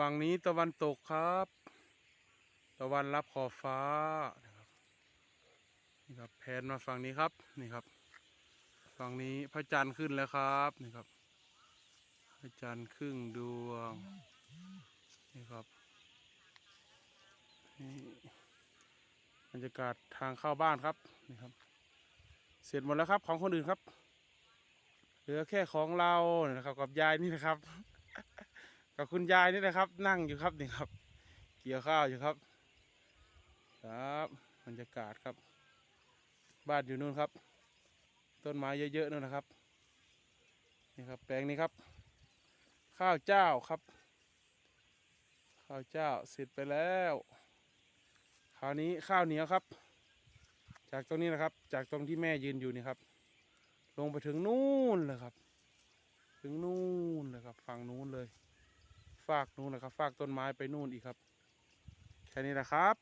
ฝั่งนี้ตะวันตกครับ ตะวันรับขอบฟ้านะครับนี่ครับแผนมาฝั่งนี้ครับนี่ครับ ฝั่งนี้พระจันทร์ขึ้นแล้วครับนี่ครับ พระจันทร์ครึ่งดวงนี่ครับนี่บรรยากาศทางเข้าบ้านครับนี่ครับ เสร็จหมดแล้วครับของคนอื่นครับเหลือแค่ของเรานะครับกับยายนี่นะครับ กับคุณยายนี่นะครับ นั่งอยู่ครับนี่ครับ เกี่ยวข้าวอยู่ครับ ครับบรรยากาศครับ บ้านอยู่นู่นครับ ต้นไม้เยอะๆนู่นนะครับนี่ครับ แปลงนี้ครับ ข้าวเจ้าครับ ข้าวเจ้าเสร็จไปแล้วคราวนี้ข้าวเหนียวครับ จากตรงนี้นะครับ จากตรงที่แม่ยืนอยู่นี่ครับ ลงไปถึงนู่นเลยครับ ถึงนู่นเลยครับฝั่งนู้นเลย ฝากนู้นนะครับ ฝากต้นไม้ไปนู่นอีกครับ แค่นี้แหละครับ